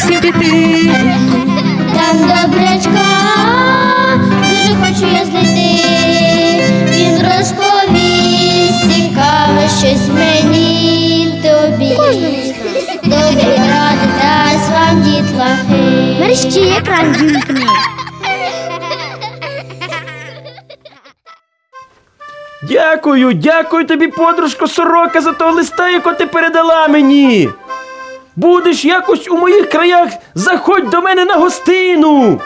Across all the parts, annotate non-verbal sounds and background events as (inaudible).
усім піти. Там добрячка, дуже хочу я знайти. Він розповість цікаве щось мені тобі. Добрі ради дасть вам дітлахи. Мерщі екран вімкни. Дякую, дякую тобі, подружко сорока, за того листа, якого ти передала мені. Будеш якось у моїх краях, заходь до мене на гостину.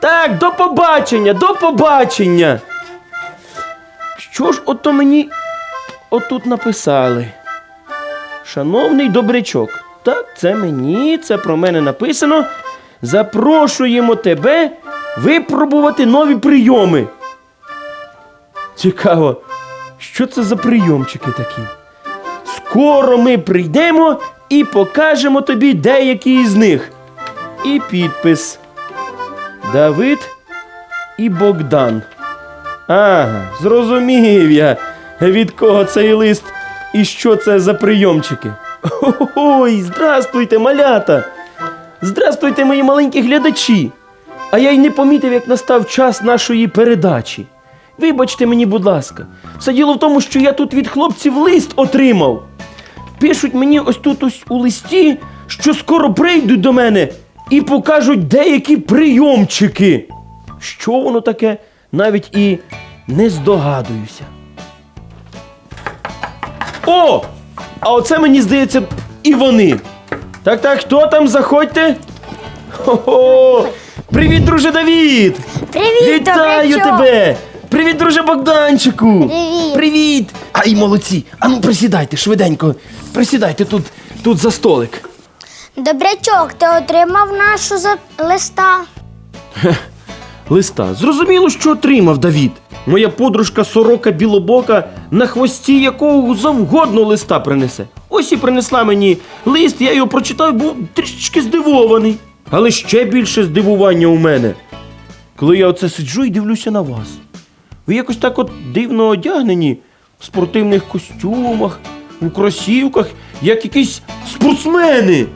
Так, до побачення, до побачення. Що ж ото мені отут написали? Шановний добрячок, так, це мені, це про мене написано. Запрошуємо тебе випробувати нові прийоми. Цікаво, що це за прийомчики такі? Скоро ми прийдемо і покажемо тобі деякі із них. І підпис Давид і Богдан. Ага, зрозумів я, від кого цей лист і що це за прийомчики. Ой, здрастуйте, малята! Здрастуйте, мої маленькі глядачі! А я й не помітив, як настав час нашої передачі. Вибачте мені, будь ласка, все діло в тому, що я тут від хлопців лист отримав. Пишуть мені ось тут ось у листі, що скоро прийдуть до мене і покажуть деякі прийомчики. Що воно таке, навіть і не здогадуюся. О! А оце мені здається і вони. Так, так, хто там? Заходьте. Хо-хо! Привіт, друже Давід! Привіт, Вітаю добрячок! тебе! Привіт, друже Богданчику! Привіт. Привіт! Ай, молодці! А ну присідайте швиденько. Присідайте тут, тут за столик. Добрячок, ти отримав нашу за... листа. Листа. Зрозуміло, що отримав Давід. Моя подружка сорока білобока, на хвості якого завгодно листа принесе. Ось і принесла мені лист, я його прочитав, був трішечки здивований. Але ще більше здивування у мене. Коли я оце сиджу і дивлюся на вас. Ви якось так от дивно одягнені в спортивних костюмах, у кросівках, як якісь спортсмени.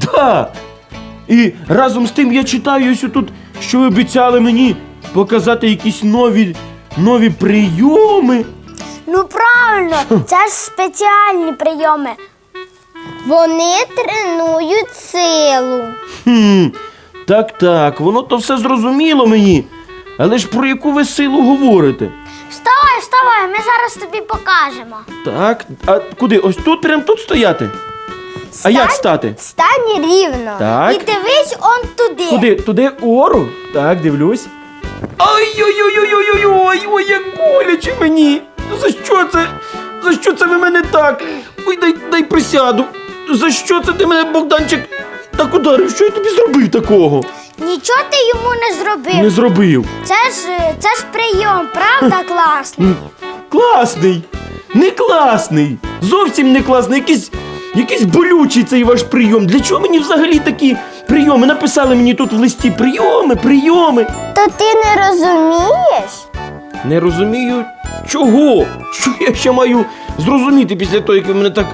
Да. І разом з тим я читаю ось тут, що ви обіцяли мені показати якісь нові, нові прийоми. Ну правильно, це ж спеціальні прийоми. Вони тренують силу. Хм, так, так, воно то все зрозуміло мені. Але ж про яку ви силу говорите? Вставай, ми зараз тобі покажемо. Так, а куди? Ось тут, прям тут стояти? А як стати? Стань рівно. Так. І дивись он туди. Куди? Туди угору? Так, дивлюсь. Ай-ой-ой-ой-ой-ой, ой, як боляче мені. За що це? За що це ви мене так? Ой, дай, дай присяду. За що це ти мене, Богданчик, так ударив? Що я тобі зробив такого? Нічого ти йому не зробив. Не зробив. Це ж це ж прийом, правда, класний? Класний. Не класний. Зовсім не класний. Якийсь, якийсь болючий цей ваш прийом. Для чого мені взагалі такі прийоми? Написали мені тут в листі прийоми, прийоми. То ти не розумієш? Не розумію, чого? Що я ще маю зрозуміти після того, як ви мене так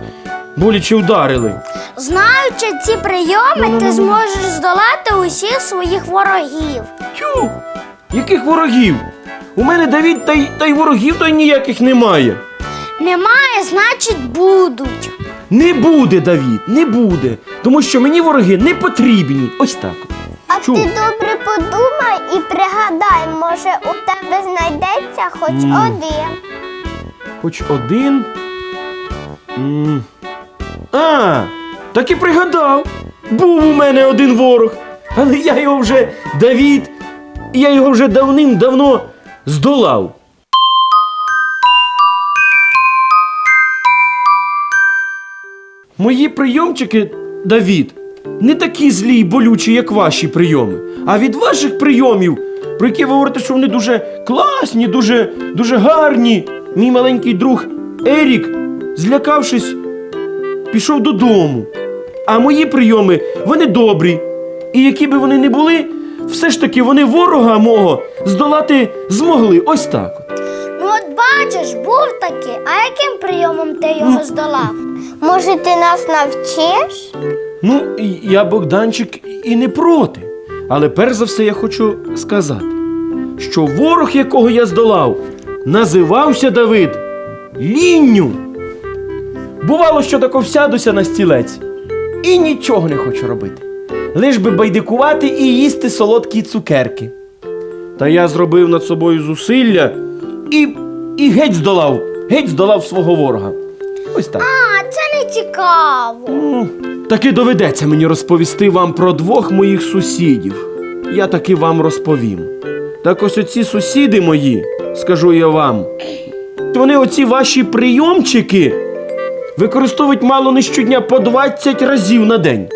боляче вдарили? Знаючи ці прийоми, ти зможеш здолати усіх своїх ворогів. Тю! Яких ворогів? У мене Давід та й, та й ворогів то й ніяких немає. Немає, значить будуть. Не буде, Давід, не буде. Тому що мені вороги не потрібні. Ось так. А Чу. ти добре подумай і пригадай, може у тебе знайдеться хоч М. один. Хоч один. М. А, так і пригадав. Був у мене один ворог. Але я його вже Давід, я його вже давним-давно здолав. Мої прийомчики, Давід, не такі злі й болючі, як ваші прийоми. А від ваших прийомів, про які ви говорите, що вони дуже класні, дуже, дуже гарні. Мій маленький друг Ерік, злякавшись, пішов додому. А мої прийоми, вони добрі. І які би вони не були, все ж таки вони ворога мого здолати змогли. Ось так. Ну от бачиш, був такий, а яким прийомом ти його здолав? Може, ти нас навчиш? Ну, я Богданчик і не проти. Але перш за все я хочу сказати, що ворог, якого я здолав, називався Давид лінню. Бувало, що тако всядуся на стілець і нічого не хочу робити. Лиш би байдикувати і їсти солодкі цукерки. Та я зробив над собою зусилля і, і геть здолав, геть здолав свого ворога. Ось так. А, це не цікаво. Ну, Таки доведеться мені розповісти вам про двох моїх сусідів. Я таки вам розповім. Так ось оці сусіди мої, скажу я вам, вони оці ваші прийомчики використовують мало не щодня по 20 разів на день.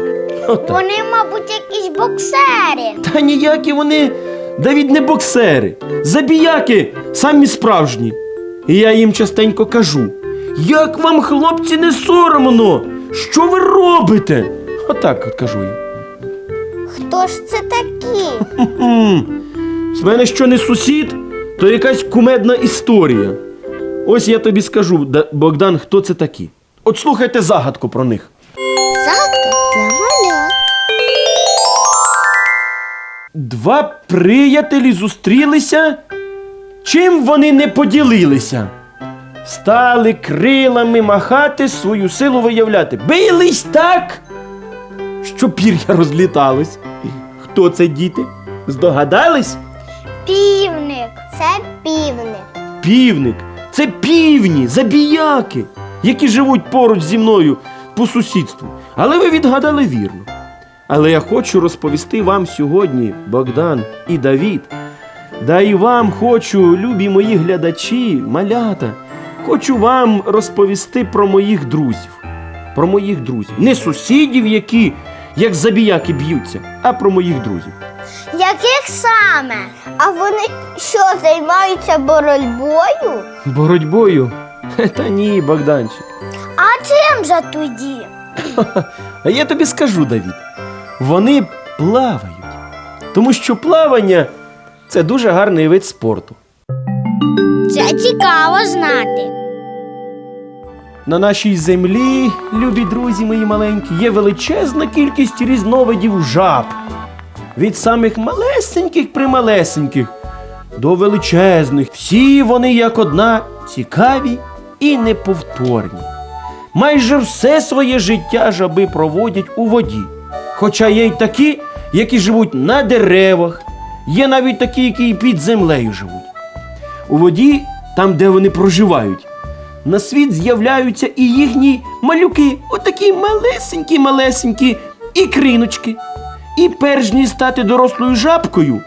Отак. Вони, мабуть, якісь боксери. Та ніякі вони, Давід, не боксери, забіяки самі справжні. І я їм частенько кажу: як вам, хлопці, не соромно? Що ви робите? Отак от кажу їм. Хто ж це такі? З мене що не сусід, то якась кумедна історія. Ось я тобі скажу, Да- Богдан, хто це такі. От слухайте загадку про них. Загадка для малят. Два приятелі зустрілися, чим вони не поділилися. Стали крилами махати, свою силу виявляти. Бились так, що пір'я розліталось. Хто це діти? Здогадались? Півник. Це півник. Півник. Це півні, забіяки, які живуть поруч зі мною по сусідству. Але ви відгадали вірно. Але я хочу розповісти вам сьогодні, Богдан і Давід. Да і вам хочу, любі мої глядачі, малята, хочу вам розповісти про моїх друзів. Про моїх друзів. Не сусідів, які як забіяки б'ються, а про моїх друзів. Яких саме? А вони що, займаються боротьбою? Боротьбою? Та ні, Богданчик. А чим же тоді? (laughs) А я тобі скажу, Давід, вони плавають. Тому що плавання це дуже гарний вид спорту. Це цікаво знати. На нашій землі, любі друзі мої маленькі, є величезна кількість різновидів жаб. Від самих малесеньких прималесеньких до величезних. Всі вони як одна цікаві і неповторні. Майже все своє життя жаби проводять у воді. Хоча є й такі, які живуть на деревах, є навіть такі, які і під землею живуть. У воді, там, де вони проживають, на світ з'являються і їхні малюки, отакі малесенькі, малесенькі ікриночки. І перш ніж стати дорослою жабкою,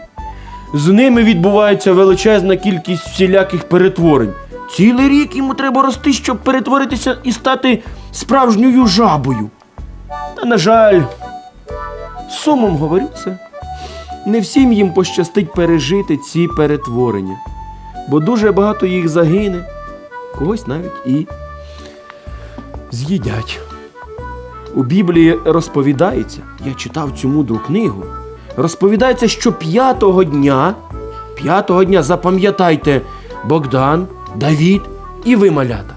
з ними відбувається величезна кількість всіляких перетворень. Цілий рік йому треба рости, щоб перетворитися і стати справжньою жабою. Та, на жаль, сумом говорю це. Не всім їм пощастить пережити ці перетворення, бо дуже багато їх загине, когось навіть і з'їдять. У Біблії розповідається, я читав цю мудру книгу. Розповідається, що п'ятого дня, п'ятого дня, запам'ятайте, Богдан, Давід і ви малята.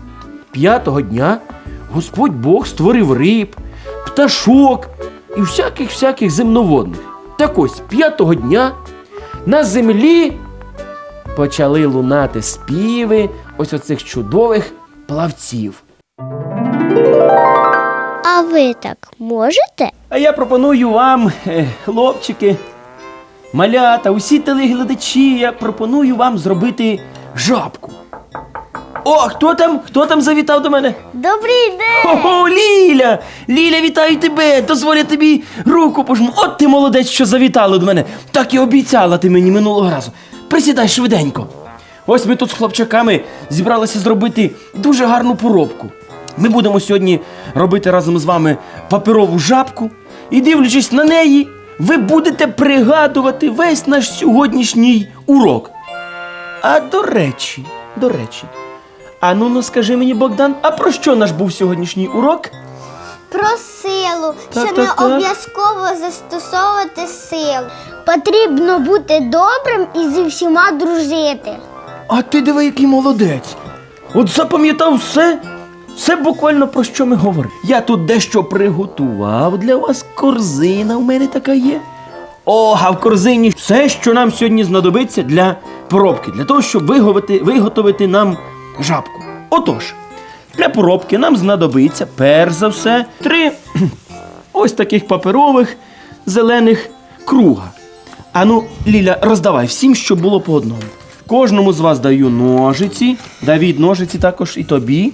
П'ятого дня Господь Бог створив риб, пташок і всяких всяких земноводних. Так ось п'ятого дня на землі почали лунати співи ось оцих чудових плавців. А ви так можете? А я пропоную вам, е, хлопчики, малята, усі телеглядачі, я пропоную вам зробити жабку. О, хто там? Хто там завітав до мене? Добрий день! Ого, Ліля! Ліля, вітаю тебе! Дозволю тобі руку пожму. От ти молодець, що завітала до мене. Так і обіцяла ти мені минулого разу. Присідай швиденько. Ось ми тут з хлопчаками зібралися зробити дуже гарну поробку. Ми будемо сьогодні робити разом з вами паперову жабку, і дивлячись на неї, ви будете пригадувати весь наш сьогоднішній урок. А до речі, до речі, а ну ну скажи мені, Богдан, а про що наш був сьогоднішній урок? Про силу, що не обов'язково застосовувати силу. Потрібно бути добрим і зі всіма дружити. А ти диви, який молодець. От запам'ятав все Все буквально про що ми говоримо. Я тут дещо приготував для вас. Корзина у мене така є. О, а в корзині все, що нам сьогодні знадобиться для поробки, для того, щоб виготовити, виготовити нам жабку. Отож, для поробки нам знадобиться, перш за все, три (clears throat) ось таких паперових зелених круга. Ану, Ліля, роздавай всім, щоб було по одному. Кожному з вас даю ножиці. Давід, ножиці також і тобі.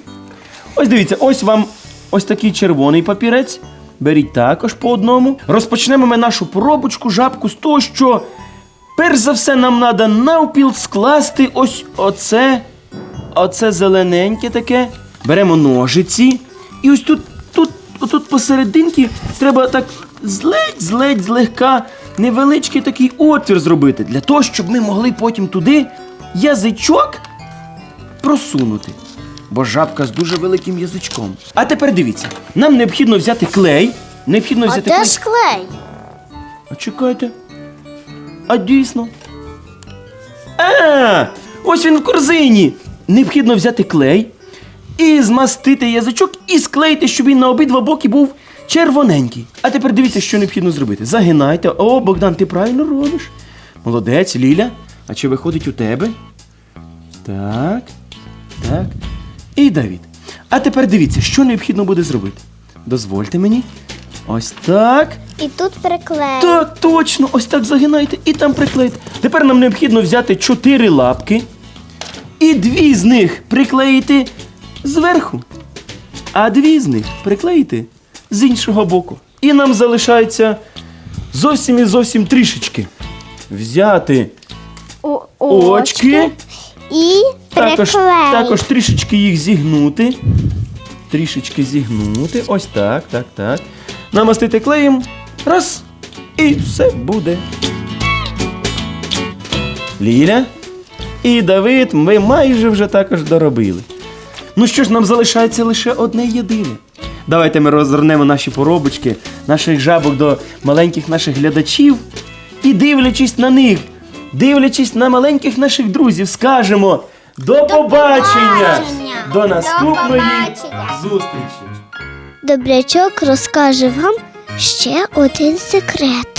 Ось дивіться, ось вам ось такий червоний папірець. Беріть також по одному. Розпочнемо ми нашу поробочку, жабку з того, що перш за все нам треба навпіл скласти ось оце, оце зелененьке таке. Беремо ножиці. І ось тут, тут, отут посерединки треба так зледь, зледь, злегка невеличкий такий отвір зробити, для того, щоб ми могли потім туди язичок просунути. Бо жабка з дуже великим язичком. А тепер дивіться, нам необхідно взяти клей. Необхідно А взяти де клей. ж клей? А чекайте. А дійсно. А, ось він в корзині. Необхідно взяти клей і змастити язичок і склеїти, щоб він на обидва боки був червоненький. А тепер дивіться, що необхідно зробити. Загинайте. О, Богдан, ти правильно робиш. Молодець, Ліля. А чи виходить у тебе? Так. Так. І Давід. А тепер дивіться, що необхідно буде зробити. Дозвольте мені. Ось так. І тут приклеїмо. Так, точно, ось так загинайте і там приклеїти. Тепер нам необхідно взяти чотири лапки і дві з них приклеїти зверху, а дві з них приклеїти з іншого боку. І нам залишається зовсім і зовсім трішечки. Взяти О- очки, І також, також трішечки їх зігнути. Трішечки зігнути. Ось так, так, так. Намастити клеєм. Раз. І все буде. Ліля і Давид, ми майже вже також доробили. Ну що ж, нам залишається лише одне єдине. Давайте ми розвернемо наші поробочки, наших жабок до маленьких наших глядачів і дивлячись на них, дивлячись на маленьких наших друзів, скажемо до, побачення! побачення! До До наступної зустрічі! Добрячок розкаже вам ще один секрет.